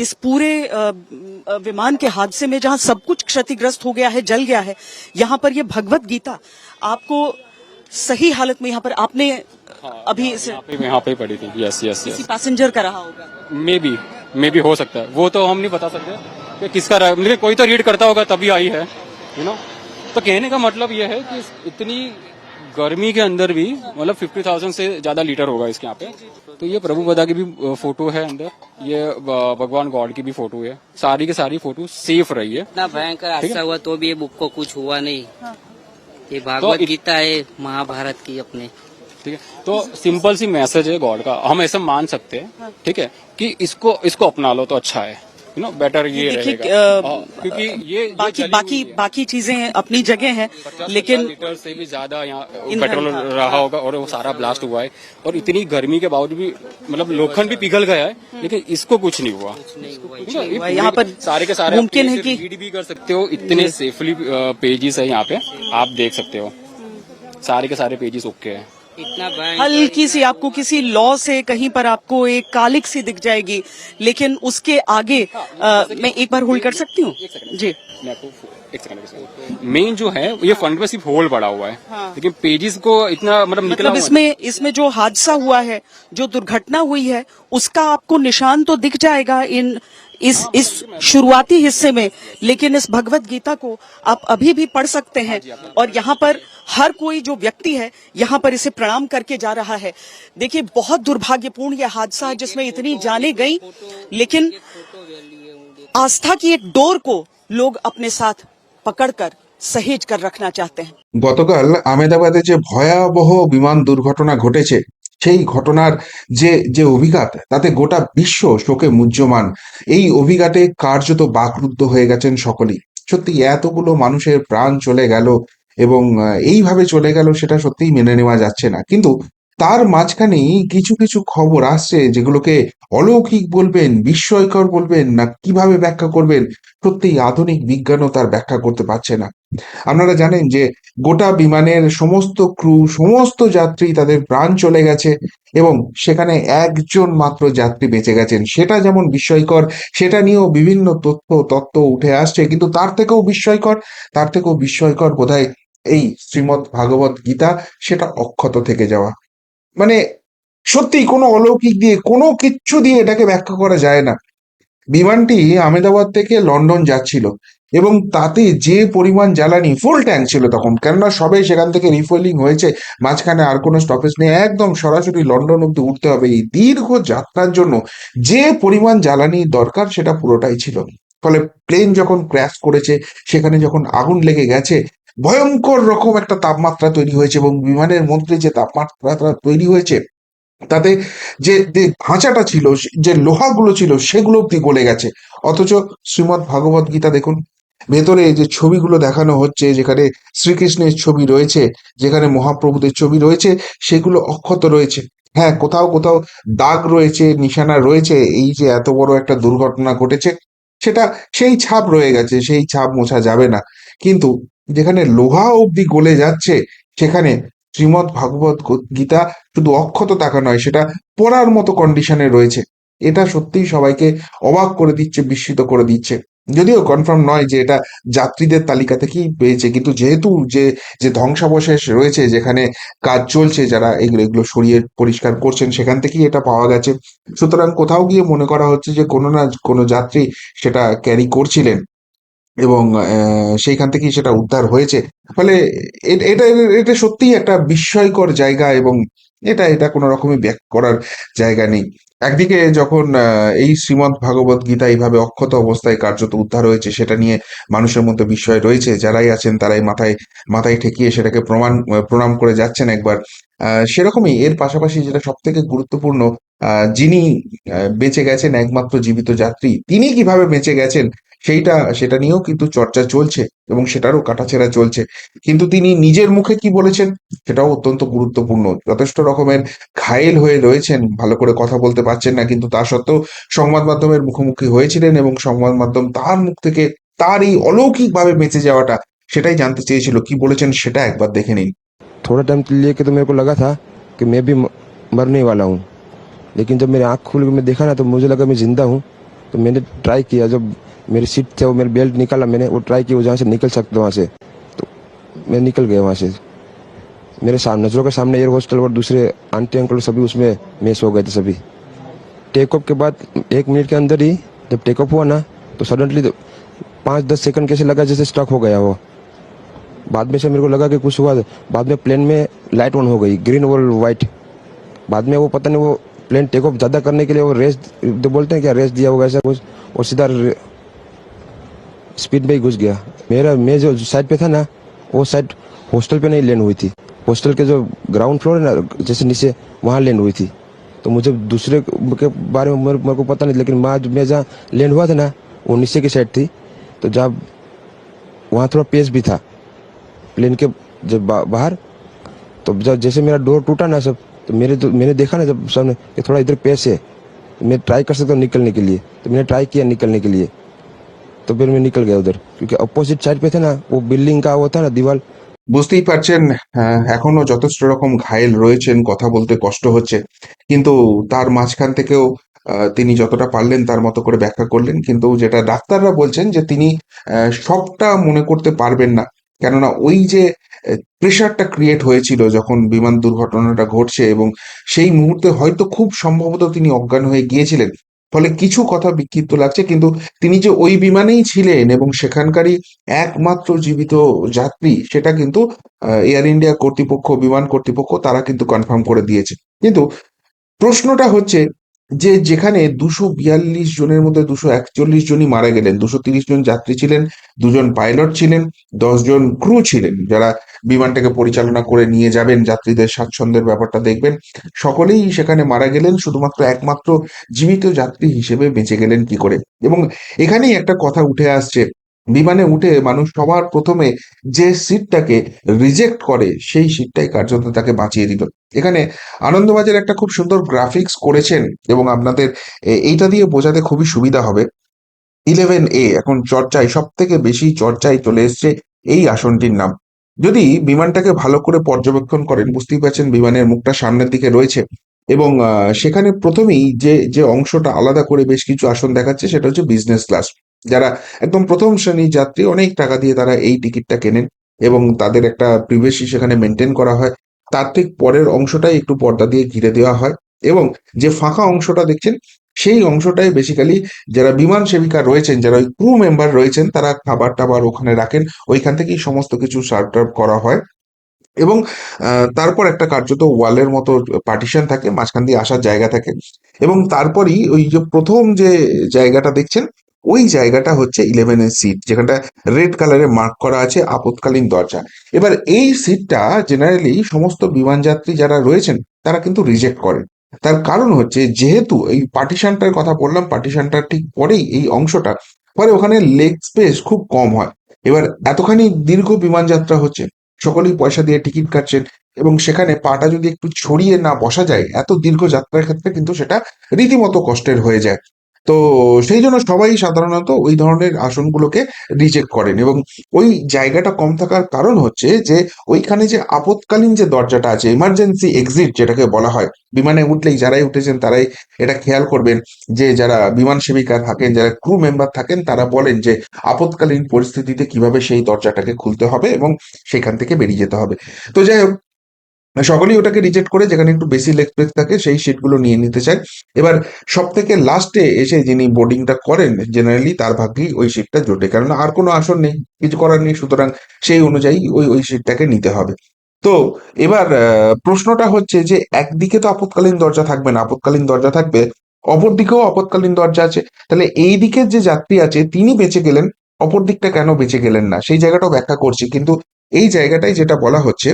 इस पूरे विमान के हादसे में जहाँ सब कुछ क्षतिग्रस्त हो गया है जल गया है यहाँ पर ये भगवत गीता आपको सही हालत में यहाँ पर आपने अभी इसे यहाँ पे यहाँ पे पड़ी थी। यस यस किसी यस पैसेंजर का रहा होगा। मे बी मे बी हो सकता है। वो तो हम नहीं बता सकते कि किसका रहा। लेकिन कोई तो रीड करता होगा तभी आई है यू नो तो कहने का मतलब ये है कि इतनी गर्मी के अंदर भी मतलब फिफ्टी थाउज़ेंड से ज़्यादा लीटर होगा इसके यहाँ पे। तो ये प्रभु बदा की भी फ़ोटो है अंदर। ये भगवान गॉड की भी फ़ोटो है। सारी की सारी फ़ोटो सेफ़ रही है। इतना भयंकर हादसा हुआ तो भी ये बुक को कुछ हुआ नहीं। हाँ। ये भागवत तो गीता है महाभारत की अपने। ठीक है? तो सिंपल सी मैसेज है गॉड का। हम ऐसा मान सकते हाँ। हैं। ठीक है? कि इसको इसको अपना लो तो अच्छा है। यू नो बेटर ये हाँ, क्योंकि ये बाकी बाकी है। बाकी चीज़ें अपनी जगह हैं लेकिन लीटर से भी ज़्यादा यहाँ पेट्रोल रहा होगा और वो सारा ब्लास्ट हुआ है। और इतनी गर्मी के बावजूद भी मतलब लोखंड भी पिघल गया है लेकिन इसको कुछ नहीं हुआ। है। यहाँ पर सारे के सारे मुमकिन है कि- रीड भी कर सकते हो इतने सेफली पेजेस है यहाँ पे आप देख सकते हो। सारे के सारे पेजेस ओके है। इतना हल्की सी आपको किसी लॉ से कहीं पर आपको एक कालिक सी दिख जाएगी लेकिन उसके आगे अ, मैं एक बार होल्ड कर सकती हूँ? जी। मैं आपको एक सेकंड मेन जो है ये फ्रंट में सिर्फ़ होल पड़ा हुआ है। हाँ। लेकिन पेजेस को इतना मतलब निकला मतलब इसमें इसमें जो हादसा हुआ है जो दुर्घटना हुई है उसका आपको निशान तो दिख जाएगा इन इस इस शुरुआती हिस्से में लेकिन इस भगवत गीता को आप अभी भी पढ़ सकते हैं और यहाँ पर हर कोई जो व्यक्ति है यहाँ पर इसे प्रणाम करके जा रहा है देखिए बहुत दुर्भाग्यपूर्ण यह हादसा है जिसमें इतनी जाने गई लेकिन आस्था की एक डोर को लोग अपने साथ पकड़कर सहेज कर रखना चाहते हैं গতকাল আমেদাবাদে যে ভয়াবহ বিমান দুর্ঘটনা ঘটেছে সেই ঘটনার যে যে অভিঘাত, তাতে গোটা বিশ্ব শোকে মুহ্যমান। এই অভিঘাতে কার্যত বাকরুদ্ধ হয়ে গেছেন সকলেই। সত্যি এতগুলো মানুষের প্রাণ চলে গেল এবং এইভাবে চলে গেল সেটা সত্যিই মেনে নেওয়া যাচ্ছে না। কিন্তু তার মাঝখানেই কিছু কিছু খবর আসছে যেগুলোকে অলৌকিক বলবেন, বিস্ময়কর বলবেন না কীভাবে ব্যাখ্যা করবেন, সত্যিই আধুনিক বিজ্ঞানও তার ব্যাখ্যা করতে পারছে না। আপনারা জানেন যে গোটা বিমানের সমস্ত ক্রু, সমস্ত যাত্রী তাদের প্রাণ চলে গেছে এবং সেখানে একজন মাত্র যাত্রী বেঁচে গেছেন। সেটা যেমন বিস্ময়কর, সেটা নিয়েও বিভিন্ন তথ্য, তত্ত্ব উঠে আসছে। কিন্তু তার থেকেও বিস্ময়কর, তার থেকেও বিস্ময়কর বোধহয় এই শ্রীমৎ ভাগবত গীতা, সেটা অক্ষত থেকে যাওয়া। মানে সত্যি কোনো অলৌকিক দিয়ে কোনো কিচ্ছু দিয়ে এটাকে ব্যাখ্যা করা যায় না। বিমানটি আহমেদাবাদ থেকে লন্ডন যাচ্ছিল এবং তাতে যে পরিমাণ জ্বালানি ফুল ট্যাঙ্ক ছিল তখন, কেননা সবে সেখান থেকে রিফুয়েলিং হয়েছে, মাঝখানে আর কোনো স্টপেজ নেই। একদম সরাসরি লন্ডন অব্দি উঠতে হবে এই দীর্ঘ যাত্রার জন্য। যে পরিমাণ জ্বালানি দরকার সেটা পুরোটাই ছিল ফলে প্লেন যখন ক্র্যাশ করেছে, সেখানে যখন আগুন লেগে গেছে ভয়ঙ্কর রকম একটা তাপমাত্রা তৈরি হয়েছে এবং বিমানের মধ্যে যে তাপমাত্রা তৈরি হয়েছে, তাতে যে ধাঁচাটা ছিল যে লোহাগুলো ছিল, সেগুলো অব্দি গলে গেছে। অথচ শ্রীমৎ ভাগবত গীতা দেখুন, ভেতরে যে ছবিগুলো দেখানো হচ্ছে, যেখানে শ্রীকৃষ্ণের ছবি রয়েছে, যেখানে মহাপ্রভুদের ছবি রয়েছে, সেগুলো অক্ষত রয়েছে। হ্যাঁ কোথাও কোথাও দাগ রয়েছে, নিশানা রয়েছে, এই যে এত বড় একটা দুর্ঘটনা ঘটেছে, সেটা সেই ছাপ রয়ে গেছে, সেই ছাপ মোছা যাবে না। কিন্তু যেখানে লোহা অব্দি গলে যাচ্ছে, সেখানে শ্রীমৎ ভাগবত গীতা শুধু অক্ষত থাকা নয়, সেটা পড়ার মতো কন্ডিশনে রয়েছে। এটা সত্যিই সবাইকে অবাক করে দিচ্ছে, বিস্মিত করে দিচ্ছে। যদিও কনফার্ম নয় যে এটা যাত্রীদের তালিকা থেকেই পেয়েছে, কিন্তু যেহেতু যে যে ধ্বংসাবশেষ রয়েছে, যেখানে কাজ চলছে, যারা এগুলো এগুলো সরিয়ে পরিষ্কার করছেন, সেখান থেকেই এটা পাওয়া গেছে। সুতরাং কোথাও গিয়ে মনে করা হচ্ছে যে কোনো না কোনো যাত্রী সেটা ক্যারি করছিলেন। এবং সেইখান থেকেই সেটা উদ্ধার হয়েছে। ফলে এটা এটা সত্যিই একটা বিস্ময়কর জায়গা এবং এটা এটা কোনো রকমই ব্যাখ্যা করার জায়গা নেই। একদিকে যখন এই শ্রীমৎ ভাগবত গীতা এইভাবে অক্ষত অবস্থায় কার্যত উদ্ধার হয়েছে, সেটা নিয়ে মানুষের মধ্যে বিস্ময় রয়েছে। যারাই আছেন তারাই মাথায় মাথায় ঠেকিয়ে সেটাকে প্রমাণ, প্রণাম করে যাচ্ছেন একবার। সেরকমই এর পাশাপাশি যেটা সব থেকে গুরুত্বপূর্ণ যিনি বেঁচে গেছেন, একমাত্র জীবিত যাত্রী, তিনি কীভাবে বেঁচে গেছেন সেইটা সেটা নিয়েও কিন্তু চর্চা চলছে এবং সেটারও কাটাছেড়া চলছে কিন্তু তিনি নিজের মুখে কি বলেছেন সেটাও অত্যন্ত গুরুত্বপূর্ণ যথেষ্ট রকমের ঘায়েল হয়ে রয়েছেন ভালো করে কথা বলতে পারছেন না কিন্তু তা সত্ত্বেও সংবাদ মাধ্যমের মুখোমুখি হয়েছিলেন এবং সংবাদ মাধ্যম তার মুখ থেকে তার এই অলৌকিক ভাবে বেঁচে যাওয়াটা সেটাই জানতে চেয়েছিল কি বলেছেন সেটা একবার দেখে নিন थोड़ा टाइम लेके तो मेरे को लगा था कि मैं भी म- मरने वाला हूँ लेकिन जब मेरी आँख खुल के मैं देखा ना तो मुझे लगा मैं जिंदा हूँ तो मैंने ट्राई किया जब मेरी सीट थे, वो मेरी बेल्ट निकाला मैंने, वो ट्राई वो जहाँ से निकल सकते वहाँ से। तो मैं निकल गया वहाँ से। मेरे सामने नज़रों के सामने एयर हॉस्टल और दूसरे आंटी अंकल सभी उसमें मेस हो गए थे सभी। टेक ऑफ़ के बाद, एक मिनट के अंदर ही जब टेक ऑफ़ हुआ ना तो सडनली तो पाँच दस सेकंड कैसे लगा जैसे स्टक हो गया वो। बाद में से मेरे को लगा कि कुछ हुआ, बाद में प्लेन में लाइट ऑन हो गई ग्रीन और वाइट बाद में वो पता नहीं वो प्लेन टेक ऑफ़ ज़्यादा करने के लिए वो रेस जो बोलते हैं क्या रेस दिया होगा ऐसा कुछ, और सीधा स्पीड में ही घुस गया। मेरा मैं जो साइड पे था ना वो साइड हॉस्टल पे नहीं लैंड हुई थी। हॉस्टल के जो ग्राउंड फ्लोर है ना जैसे नीचे वहाँ लैंड हुई थी। तो मुझे दूसरे के बारे में मेरे, को पता नहीं लेकिन मैं मैं जहाँ लैंड हुआ था ना वो नीचे की साइड थी। तो जब वहाँ थोड़ा पेस भी था प्लेन के जब बा, बाहर तो जब जैसे मेरा डोर टूटा ना सब तो मेरे तो मैंने देखा ना जब सामने कि थोड़ा इधर पेस है। मैं ट्राई कर सकता हूँ निकलने के लिए। तो मैंने ट्राई किया निकलने के लिए। तो फिर मैं निकल गया उधर क्योंकि अपोजिट साइड पे थे ना वो बिल्डिंग का वो था ना दीवार বুঝতেই পারছেন আহ, এখনো যথেষ্ট রকম ঘায়েল রয়েছেন কথা বলতে কষ্ট হচ্ছে কিন্তু তার মাঝখান থেকেও আহ, তিনি যতটা পারলেন তার মতো করে ব্যাখ্যা করলেন কিন্তু যেটা ডাক্তাররা বলছেন যে তিনি আহ, সবটা মনে করতে পারবেন না কেননা ওই যে প্রেশারটা ক্রিয়েট হয়েছিল যখন বিমান দুর্ঘটনাটা ঘটছে এবং সেই মুহূর্তে হয়তো খুব সম্ভবত তিনি অজ্ঞান হয়ে গিয়েছিলেন ফলে কিছু কথা বিক্ষিপ্ত লাগছে, কিন্তু তিনি যে ওই বিমানেই ছিলেন এবং সেখানকারই একমাত্র জীবিত যাত্রী, সেটা কিন্তু এয়ার ইন্ডিয়া কর্তৃপক্ষ, বিমান কর্তৃপক্ষ, তারা কিন্তু কনফার্ম করে দিয়েছে। কিন্তু প্রশ্নটা হচ্ছে যে যেখানে দুশো বিয়াল্লিশ জনের মধ্যে দুশো একচল্লিশ জনই মারা গেলেন, দুশো তিরিশ জন যাত্রী ছিলেন, দুজন পাইলট ছিলেন, দশ জন ক্রু ছিলেন যারা বিমানটাকে পরিচালনা করে নিয়ে যাবেন, যাত্রীদের স্বাচ্ছন্দ্যের ব্যাপারটা দেখবেন। সকলেই সেখানে মারা গেলেন, শুধুমাত্র একমাত্র জীবিত যাত্রী হিসেবে বেঁচে গেলেন কি করে? এবং এখানেই একটা কথা উঠে আসছে বিমানে উঠে মানুষ সবার প্রথমে যে সিটটাকে রিজেক্ট করে, সেই সিটটাই কার্যত তাকে বাঁচিয়ে দিল। এখানে আনন্দবাজার একটা খুব সুন্দর গ্রাফিক্স করেছেন এবং আপনাদের এইটা দিয়ে বোঝাতে খুবই সুবিধা হবে। ইলেভেন এ এখন চর্চায় সব থেকে বেশি চর্চায় চলে এসছে এই আসনটির নাম। যদি বিমানটাকে ভালো করে পর্যবেক্ষণ করেন, বুঝতেই পারছেন বিমানের মুখটা সামনের দিকে রয়েছে এবং সেখানে প্রথমেই যে যে অংশটা আলাদা করে বেশ কিছু আসন দেখাচ্ছে, সেটা হচ্ছে বিজনেস ক্লাস যারা একদম প্রথম শ্রেণির যাত্রী, অনেক টাকা দিয়ে তারা এই টিকিটটা কেনেন এবং তাদের একটা প্রিভেসি সেখানে মেনটেন করা হয়। তার ঠিক পরের অংশটাই একটু পর্দা দিয়ে ঘিরে দেওয়া হয় এবং যে ফাঁকা অংশটা দেখছেন, সেই অংশটাই বেসিক্যালি যারা বিমান সেবিকা রয়েছেন, যারা ওই ক্রু মেম্বার রয়েছেন, তারা খাবার টাবার ওখানে রাখেন। ওইখান থেকেই সমস্ত কিছু সার্ভ টার্ভ করা হয় এবং তারপর একটা কার্যত ওয়ালের মতো পার্টিশন থাকে, মাঝখান দিয়ে আসার জায়গা থাকে এবং তারপরই ওই যে প্রথম যে জায়গাটা দেখছেন ওই জায়গাটা হচ্ছে ইলেভেনের সিট যেখানটা রেড কালারে মার্ক করা আছে আপৎকালীন দরজা। এবার এই সিটটা জেনারেলি সমস্ত বিমান যাত্রী যারা রয়েছেন, তারা কিন্তু রিজেক্ট করেন। তার কারণ হচ্ছে যেহেতু এই পার্টিশনটার কথা বললাম পার্টিশনটার ঠিক পরেই এই অংশটা পরে ওখানে লেগ স্পেস খুব কম হয়। এবার এতখানি দীর্ঘ বিমান যাত্রা হচ্ছে, সকলেই পয়সা দিয়ে টিকিট কাটছেন এবং সেখানে পাটা যদি একটু ছড়িয়ে না বসা যায়, এত দীর্ঘ যাত্রার ক্ষেত্রে কিন্তু সেটা রীতিমতো কষ্টের হয়ে যায়। তো সেই জন্য সবাই সাধারণত ওই ধরনের আসনগুলোকে রিজেক্ট করেন এবং ওই জায়গাটা কম থাকার কারণ হচ্ছে যে ওইখানে যে আপৎকালীন যে দরজাটা আছে ইমার্জেন্সি এক্সিট যেটাকে বলা হয়, বিমানে উঠলেই যারাই উঠেছেন তারাই এটা খেয়াল করবেন যে যারা বিমান সেবিকা থাকেন, যারা ক্রু মেম্বার থাকেন তারা বলেন যে আপৎকালীন পরিস্থিতিতে কীভাবে সেই দরজাটাকে খুলতে হবে এবং সেখান থেকে বেরিয়ে যেতে হবে। তো যাই হোক সকলেই ওটাকে রিজেক্ট করে যেখানে একটু বেশি লেগ স্পেস থাকে, সেই সিটগুলো নিয়ে নিতে চায়। এবার সব থেকে লাস্টে এসে যিনি বোর্ডিংটা করেন জেনারেলি তার ভাগ্যেই ওই সিটটা জোটে। কারণ আর কোনো আসন নেই, কিছু করার নেই, সুতরাং সেই অনুযায়ী ওই ওই সিটটাকে নিতে হবে। তো এবার প্রশ্নটা হচ্ছে যে একদিকে তো আপৎকালীন দরজা থাকবে না, আপৎকালীন দরজা থাকবে, অপর দিকেও আপৎকালীন দরজা আছে। তাহলে এই দিকের যে যাত্রী আছে, তিনি বেঁচে গেলেন, অপর দিকটা কেন বেঁচে গেলেন না? সেই জায়গাটাও ব্যাখ্যা করছি, কিন্তু এই জায়গাটাই যেটা বলা হচ্ছে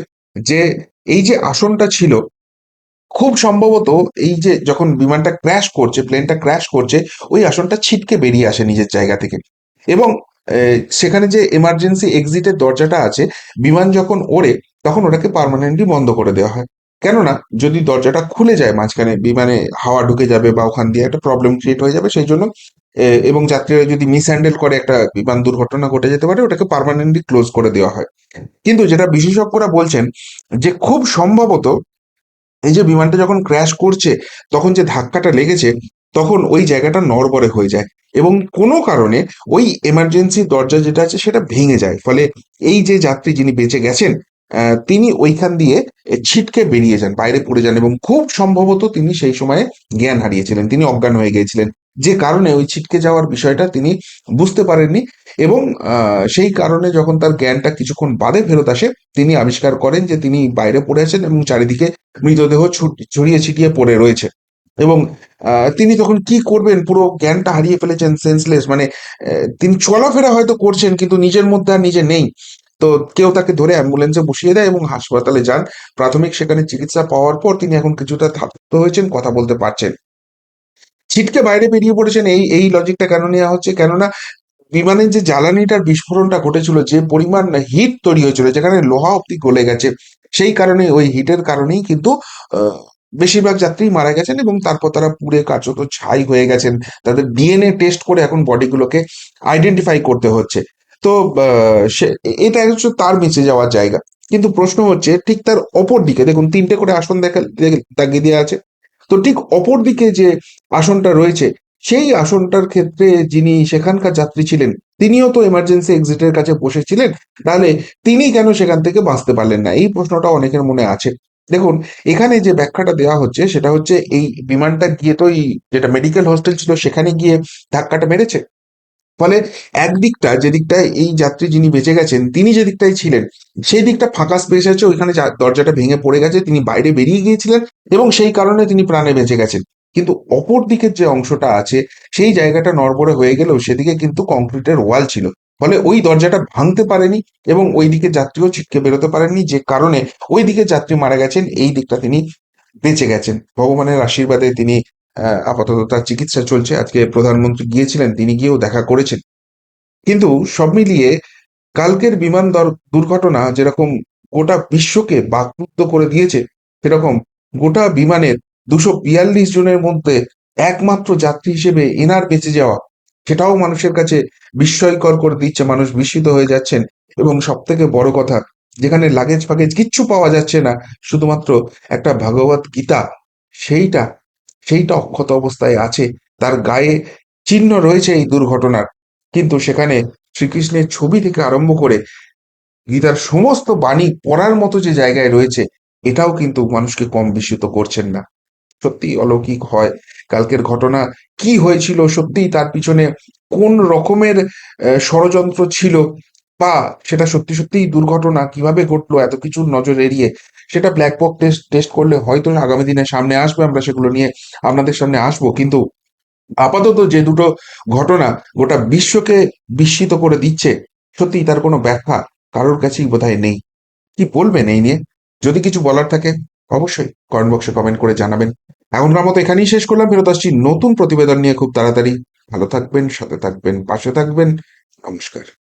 যে এই যে আসনটা ছিল, খুব সম্ভবত এই যে যখন বিমানটা ক্র্যাশ করছে প্লেনটা ক্র্যাশ করছে, ওই আসনটা ছিটকে বেরিয়ে আসে নিজের জায়গা থেকে। এবং সেখানে যে এমার্জেন্সি এক্সিটের দরজাটা আছে, বিমান যখন ওড়ে, তখন ওটাকে পার্মানেন্টলি বন্ধ করে দেওয়া হয়। কেননা, যদি দরজাটা খুলে যায় মাঝখানে, বিমানে হাওয়া ঢুকে যাবে বা ওখান দিয়ে একটা প্রবলেম ক্রিয়েট হয়ে যাবে, সেই জন্য এবং যাত্রীরা যদি মিস হ্যান্ডেল করে একটা বিমান দুর্ঘটনা ঘটে যেতে পারে, ওটাকে পার্মানেন্টলি ক্লোজ করে দেওয়া হয়। কিন্তু যেটা বিশেষজ্ঞরা বলছেন যে খুব সম্ভবত এই যে বিমানটা যখন ক্র্যাশ করছে, তখন যে ধাক্কাটা লেগেছে, তখন ওই জায়গাটা নড়বড়ে হয়ে যায়। এবং কোনো কারণে ওই এমার্জেন্সি দরজা যেটা আছে, সেটা ভেঙে যায়। ফলে এই যে যাত্রী যিনি বেঁচে গেছেন তিনি ওইখান দিয়ে ছিটকে বেরিয়ে যান, বাইরে পড়ে যান এবং খুব সম্ভবত তিনি সেই সময়ে জ্ঞান হারিয়েছিলেন। তিনি অজ্ঞান হয়ে গিয়েছিলেন। যে কারণে ওই ছিটকে যাওয়ার বিষয়টা তিনি বুঝতে পারেননি এবং সেই কারণে যখন তার জ্ঞানটা কিছুক্ষণ বাদে ফেরত আসে, তিনি আবিষ্কার করেন যে তিনি বাইরে পড়ে আছেন এবং চারিদিকে মৃতদেহ ছড়িয়ে ছিটিয়ে পড়ে রয়েছে। এবং তিনি তখন কি করবেন? পুরো জ্ঞানটা হারিয়ে ফেলেছেন সেন্সলেস মানে তিনি চলাফেরা হয়তো করছেন, কিন্তু নিজের মধ্যে আর নিজে নেই। তো কেউ তাকে ধরে অ্যাম্বুলেন্সে বসিয়ে দেয় এবং হাসপাতালে যান। প্রাথমিক সেখানে চিকিৎসা পাওয়ার পর তিনি এখন কিছুটা ধাপ্ত হয়েছেন, কথা বলতে পারছেন। ছিটকে বাইরে বেরিয়ে পড়েছেন এই এই লজিকটা কেন নেওয়া হচ্ছে? কেননা বিমানের যে জ্বালানিটার বিস্ফোরণটা ঘটেছিল, যে পরিমাণ হিট তৈরি হয়েছিল, যেখানে লোহা অব্দি গলে গেছে, সেই কারণে ওই হিটের কারণেই কিন্তু বেশিরভাগ যাত্রী মারা গেছেন এবং তারপর তারা পুড়ে কার্যত ছাই হয়ে গেছেন। তাদের ডিএনএ টেস্ট করে এখন বডিগুলোকে আইডেন্টিফাই করতে হচ্ছে। তো এটা হচ্ছে তার বেঁচে যাওয়ার জায়গা। কিন্তু প্রশ্ন হচ্ছে, ঠিক তার অপর দিকে, দেখুন, তিনটে করে আসন দেখা, দাগিয়ে দেওয়া আছে। তো ঠিক অপর দিকে যে আসনটা রয়েছে, সেই আসনটার ক্ষেত্রে যিনি সেখানকার যাত্রী ছিলেন, তিনিও তো এমার্জেন্সি এক্সিটের কাছে বসেছিলেন, তাহলে তিনি কেন সেখান থেকে বাঁচতে পারলেন না? এই প্রশ্নটা অনেকের মনে আছে। দেখুন, এখানে যে ব্যাখ্যাটা দেওয়া হচ্ছে, সেটা হচ্ছে এই বিমানটা গিয়ে তো এই যেটা মেডিকেল হস্টেল ছিল, সেখানে গিয়ে ধাক্কাটা মেরেছে? ফলে একদিকটা যে দিকটায় এই যাত্রী যিনি বেঁচে গেছেন, তিনি যে দিকটায় ছিলেন, সেই দিকটা ফাঁকা স্পেস আছে, ওইখানে দরজাটা ভেঙে পড়ে গেছে, তিনি বাইরে বেরিয়ে গিয়েছিলেন এবং সেই কারণে তিনি প্রাণে বেঁচে গেছেন। কিন্তু অপর দিকের যে অংশটা আছে, সেই জায়গাটা নড়বড়ে হয়ে গেলেও সেদিকে কিন্তু কংক্রিটের ওয়াল ছিল। ফলে ওই দরজাটা ভাঙতে পারেনি এবং ওই দিকে যাত্রীও ছিটকে বেরোতে পারেননি, যে কারণে ওই দিকে যাত্রী মারা গেছেন, এই দিকটা তিনি বেঁচে গেছেন। ভগবানের আশীর্বাদে তিনি আপাতত তার চিকিৎসা চলছে। আজকে প্রধানমন্ত্রী গিয়েছিলেন, তিনি গিয়েও দেখা করেছেন। কিন্তু সব মিলিয়ে কালকের বিমান দর- দুর্ঘটনা যেরকম গোটা বিশ্বকে বাকরুদ্ধ করে দিয়েছে, সেরকম গোটা বিমানের দুশো বিয়াল্লিশ জনের মধ্যে একমাত্র যাত্রী হিসেবে এনার বেঁচে যাওয়া, সেটাও মানুষের কাছে বিস্ময়কর করে দিচ্ছে। মানুষ বিস্মিত হয়ে যাচ্ছেন। এবং সব থেকে বড় কথা, যেখানে লাগেজ ফাগেজ কিচ্ছু পাওয়া যাচ্ছে না, শুধুমাত্র একটা ভগবত গীতা, সেইটা সেইটা অক্ষত অবস্থায় আছে। তার গায়ে চিহ্ন রয়েছে এই দুর্ঘটনার। কিন্তু সেখানে শ্রীকৃষ্ণের ছবি থেকে আরম্ভ করে গীতার সমস্ত বাণী পড়ার মতো যে জায়গায় রয়েছে, এটাও কিন্তু মানুষকে কম বিস্মিত করছেন না। সত্যি অলৌকিক হয়। কালকের ঘটনা কি হয়েছিল, সত্যিই তার পিছনে কোন রকমের ষড়যন্ত্র ছিল? বা সেটা সত্যি সত্যিই দুর্ঘটনা কীভাবে ঘটলো, এত কিছু নজর এড়িয়ে সেটা ব্ল্যাক বক্স টেস্ট টেস্ট করলে হয়তো আগামী দিনে সামনে আসবে, আমরা সেগুলো নিয়ে আপনাদের সামনে আসব। কিন্তু আপাতত যে দুটো ঘটনা গোটা বিশ্বকে বিস্মিত করে দিচ্ছে সত্যি তার কোনো ব্যাখ্যা কারোর কাছেই বোধহয় নেই। কি বলবেন এই নিয়ে? যদি কিছু বলার থাকে, অবশ্যই কমেন্ট বক্সে কমেন্ট করে জানাবেন। এখনকার মতো এখানেই শেষ করলাম। ফেরত আসছি নতুন প্রতিবেদন নিয়ে খুব তাড়াতাড়ি। ভালো থাকবেন, সাথে থাকবেন, পাশে থাকবেন। নমস্কার।